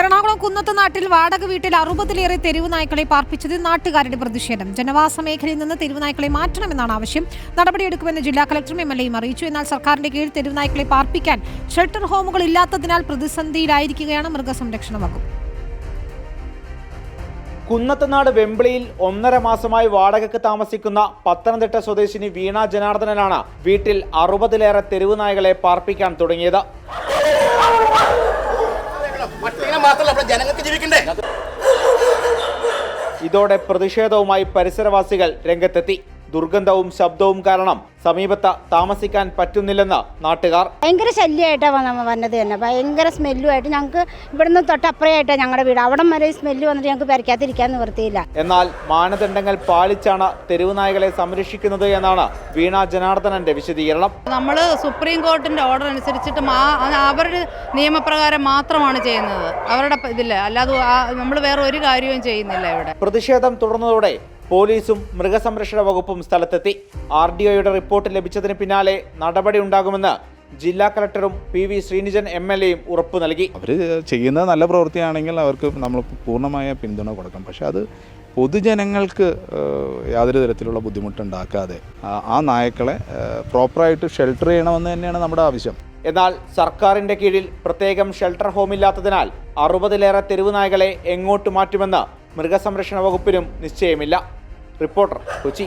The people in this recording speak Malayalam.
എറണാകുളം കുന്നത്ത് നാട്ടിൽ വാടക വീട്ടിൽ അറുപതിലേറെ തെരുവ് നായ്ക്കളെ പാർപ്പിച്ചതിൽ നാട്ടുകാരുടെ പ്രതിഷേധം. ജനവാസ മേഖലയിൽ നിന്ന് തെരുവ് നായ്ക്കളെ മാറ്റണമെന്നാണ് ആവശ്യം. നടപടിയെടുക്കുമെന്ന് ജില്ലാ കളക്ടറും എം എൽ എയും അറിയിച്ചു. എന്നാൽ സർക്കാരിന്റെ കീഴിൽ തെരുവ് നായ്ക്കളെ പാർപ്പിക്കാൻ ഷെൽട്ടർ ഹോമുകൾ ഇല്ലാത്തതിനാൽ പ്രതിസന്ധിയിലായിരിക്കുകയാണ് മൃഗസംരക്ഷണ വകുപ്പ്. കുന്നത്തനാട് വെമ്പിളിയിൽ ഒന്നര മാസമായി വാടകയ്ക്ക് താമസിക്കുന്ന പത്തനംതിട്ട സ്വദേശിനി വീണ ജനാർദ്ദനനാണ് വീട്ടിൽ അറുപതിലേറെ തെരുവ് നായകളെ പാർപ്പിക്കാൻ തുടങ്ങിയത്. അവിടെ ജനങ്ങൾക്ക് ജീവിക്കണ്ടേ? ഇതോടെ പ്രതിഷേധവുമായി പരിസരവാസികൾ രംഗത്തെത്തി. ദുർഗന്ധവും ശബ്ദവും കാരണം സമീപത്ത് താമസിക്കാൻ പറ്റുന്നില്ലെന്ന് നാട്ടുകാർ. ഭയങ്കര ശല്യമായിട്ടാണ് വന്ന വന്നത് തന്നെ. ഭയങ്കര സ്മെല്ലുമായിട്ട് ഞങ്ങൾക്ക് ഇവിടുന്ന് തൊട്ടപ്പുറയായിട്ടാണ് ഞങ്ങളുടെ വീട്. അവിടം വരെ സ്മെല്ല് വന്നിട്ട് ഞങ്ങൾക്ക് പെരക്കാതിരിക്കാൻ നിവൃത്തിയില്ല. എന്നാൽ മാനദണ്ഡങ്ങൾ പാലിച്ചാണ് തെരുവ് നായകളെ സംരക്ഷിക്കുന്നത് എന്നാണ് വീണ ജനാർദ്ദനന്റെ വിശദീകരണം. നമ്മൾ സുപ്രീം കോർട്ടിന്റെ ഓർഡർ അനുസരിച്ചിട്ട് അവരുടെ നിയമപ്രകാരം മാത്രമാണ് ചെയ്യുന്നത്. അവരുടെ ഇതില്ല അല്ലാതെ നമ്മൾ വേറെ ഒരു കാര്യവും ചെയ്യുന്നില്ല ഇവിടെ. പ്രതിഷേധം തുടർന്നതോടെ പോലീസും മൃഗസംരക്ഷണ വകുപ്പും സ്ഥലത്തെത്തി. ആർ ഡി ഒയുടെ റിപ്പോർട്ട് ലഭിച്ചതിന് പിന്നാലെ നടപടി ഉണ്ടാകുമെന്ന് ജില്ലാ കളക്ടറും P V Sreenijan M L എയും ഉറപ്പു നൽകി. അവർ ചെയ്യുന്ന നല്ല പ്രവൃത്തിയാണെങ്കിൽ അവർക്ക് നമ്മൾ പൂർണമായ പിന്തുണ കൊടുക്കും. പക്ഷേ അത് പൊതുജനങ്ങൾക്ക് യാതൊരു തരത്തിലുള്ള ബുദ്ധിമുട്ടുണ്ടാക്കാതെ ആ- ആ നായ്ക്കളെ പ്രോപ്പറായിട്ട് ഷെൽട്ടർ ചെയ്യണമെന്ന് തന്നെയാണ് നമ്മുടെ ആവശ്യം. എന്നാൽ സർക്കാരിന്റെ കീഴിൽ പ്രത്യേകം ഷെൽട്ടർ ഹോമില്ലാത്തതിനാൽ അറുപതിലേറെ തെരുവ് നായകളെ എങ്ങോട്ട് മാറ്റുമെന്ന് മൃഗസംരക്ഷണ വകുപ്പിനും നിശ്ചയമില്ല. റിപ്പോർട്ടർ കൊച്ചി.